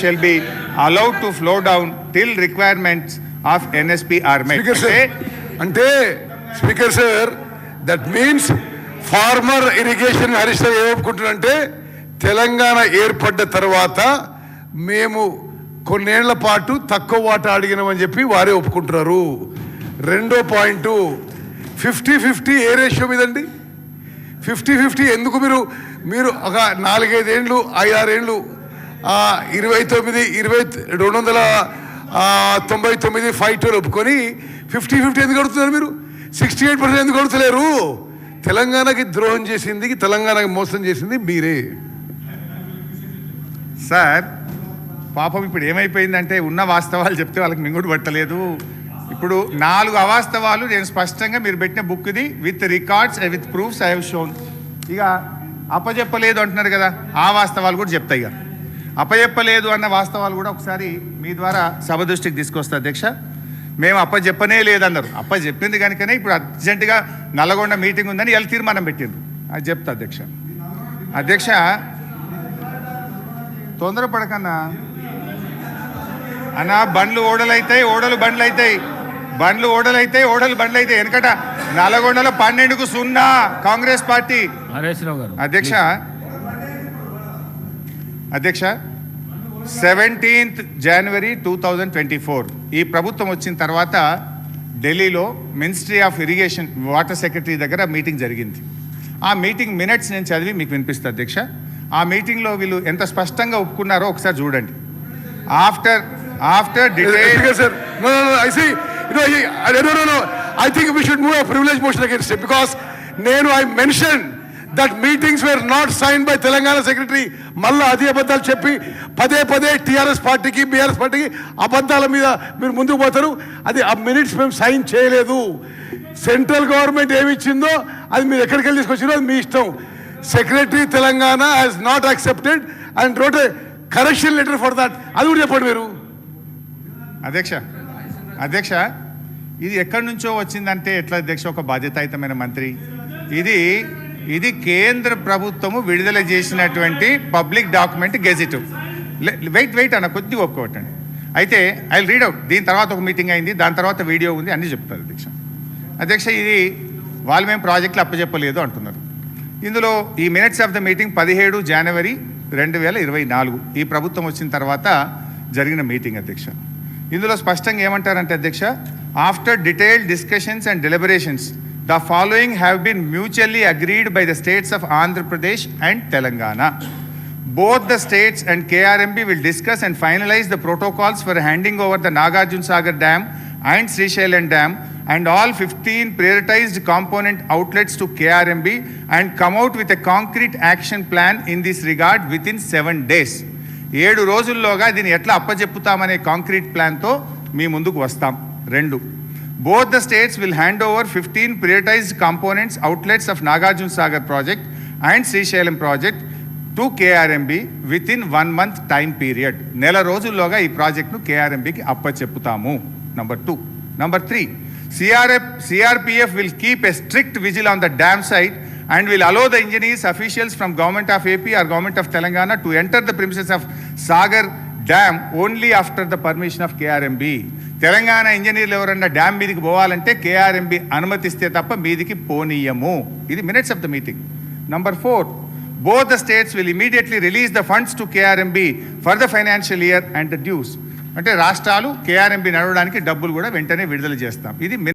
shall be allowed to flow down till requirements of NSP are met. Speaker sir అంటే speaker sir that means former irrigation Harish Rao ఏమనుకుంటున్నారంటే తెలంగాణ ఏర్పడ్డ తర్వాత మేము కొన్నేళ్ళ పాటు తక్కువ వాటా అడిగినామని చెప్పి వారే ఒప్పుకుంటున్నారు. రెండో point fifty fifty a ratio మీదండి? ఫిఫ్టీ ఫిఫ్టీ ఎందుకు మీరు మీరు ఒక నాలుగైదేండ్లు ఐదారేండ్లు ఇరవై తొమ్మిది ఇరవై రెండు వందల తొంభై తొమ్మిది ఫైవ్ టూ ఒప్పుకొని ఫిఫ్టీ ఫిఫ్టీ ఎందుకు కడుతున్నారు మీరు? సిక్స్టీ ఎయిట్ పర్సెంట్ ఎందుకు కడుతలేరు తెలంగాణకి ద్రోహం చేసింది తెలంగాణకి మోసం చేసింది మీరే. సార్ పాపం ఇప్పుడు ఏమైపోయిందంటే ఉన్న వాస్తవాలు చెప్తే వాళ్ళకి మింగుడు పట్టలేదు. ఇప్పుడు నాలుగు అవాస్తవాలు నేను స్పష్టంగా మీరు పెట్టిన బుక్ది with records with proofs I have shown. ఇక అప్పచెప్పలేదు అంటున్నారు కదా ఆ వాస్తవాలు కూడా చెప్తాయి ఇక. అప్పచెప్పలేదు అన్న వాస్తవాలు కూడా ఒకసారి మీ ద్వారా సభ దృష్టికి తీసుకొస్తా అధ్యక్ష. మేము అప్పచెప్పనే లేదన్నారు. అప్ప చెప్పింది కనుకనే ఇప్పుడు అర్జెంటుగా నల్లగొండ మీటింగ్ ఉందని ఇలా తీర్మానం పెట్టిండ్రు. అది చెప్తా అధ్యక్ష. అధ్యక్ష తొందరపడకన్నా. అన్నా బండ్లు ఓడలైతాయి ఓడలు బండ్లు అవుతాయి బండ్లు ఓడలైతాయి ఓడలు బండ్లు అవుతాయి వెనకట నల్గొండలో పన్నెండుకు సున్నా కాంగ్రెస్ పార్టీ. హరీష్ రావు గారు అధ్యక్ష అధ్యక్ష seventeenth January two thousand twenty four. ఈ ప్రభుత్వం వచ్చిన తర్వాత ఢిల్లీలో ministry of irrigation water secretary దగ్గర మీటింగ్ జరిగింది. ఆ మీటింగ్ మినిట్స్ నేను చదివి మీకు వినిపిస్తా అధ్యక్ష. ఆ మీటింగ్లో వీళ్ళు ఎంత స్పష్టంగా ఒప్పుకున్నారో ఒకసారి చూడండి. After after we should move a privilege motion against it because నేను I mentioned that meetings were not signed by Telangana secretary మళ్ళీ అదే అబద్ధాలు చెప్పి పదే పదే టీఆర్ఎస్ పార్టీకి బీఆర్ఎస్ పార్టీకి అబద్ధాల మీద మీరు ముందుకు పోతారు. అది ఆ మినిట్స్ మేము సైన్ చేయలేదు. సెంట్రల్ గవర్నమెంట్ ఏమి ఇచ్చిందో అది మీరు ఎక్కడికి వెళ్ళి తీసుకొచ్చిందో అది మీ ఇష్టం. Secretary Telangana has not accepted and wrote correction letter for that అది కూడా చెప్పండి మీరు. అధ్యక్ష అధ్యక్ష ఇది ఎక్కడి నుంచో వచ్చిందంటే ఎట్లా అధ్యక్ష? ఒక బాధ్యతాయుతమైన మంత్రి. ఇది ఇది కేంద్ర ప్రభుత్వము విడుదల చేసినటువంటి public document gazette. Wait wait అన్న కొద్దిగా ఒప్పుకోవటండి. అయితే ఐ రీడ్ అవుట్ దీని తర్వాత ఒక మీటింగ్ అయింది దాని తర్వాత వీడియో ఉంది అన్నీ చెప్తారు అధ్యక్ష. అధ్యక్ష ఇది వాళ్ళు మేము ప్రాజెక్టులు అప్పచెప్పలేదు అంటున్నారు. ఇందులో ఈ మినిట్స్ ఆఫ్ ద మీటింగ్ పదిహేడు జనవరి రెండు వేల ఇరవై నాలుగు. ఈ ప్రభుత్వం వచ్చిన తర్వాత జరిగిన మీటింగ్ అధ్యక్ష. ఇందులో స్పష్టంగా ఏమంటారంటే అధ్యక్ష after detailed discussions and deliberations the following have been mutually agreed by the states of Andhra Pradesh and Telangana both the states and KRMB will discuss and finalise the protocols for handing over the Nagarjuna Sagar dam and Srisailam dam and all fifteen prioritised component outlets to KRMB and come out with a concrete action plan in this regard within seven days ఏడు రోజుల్లోగా దీన్ని ఎట్లా అప్పచెప్పుతామనే concrete ప్లాన్తో మీ ముందుకు వస్తాం. రెండు. Both the states will hand over fifteen prioritised components outlets of Nagarjuna Sagar project and Srisailam project to KRMB within one month time period నెల రోజుల్లోగా ఈ ప్రాజెక్ట్ను కేఆర్ఎంబికి అప్పచెప్పుతాము. Number two number three CRF CRPF will keep a strict vigil on the dam site and will allow the engineers officials from government of AP or government of Telangana to enter the premises of Sagar Dam only after the permission of KRMB. Telangana ఇంజనీర్లు ఎవరన్నా dam మీదికి పోవాలంటే KRMB అనుమతిస్తే తప్ప మీదికి పోనీయము. ఇది minutes of the meeting number four both the states will immediately release the funds to KRMB for the financial year and the dues అంటే రాష్ట్రాలు కేఆర్ఎంబి నడవడానికి డబ్బులు కూడా వెంటనే విడుదల చేస్తాం. ఇది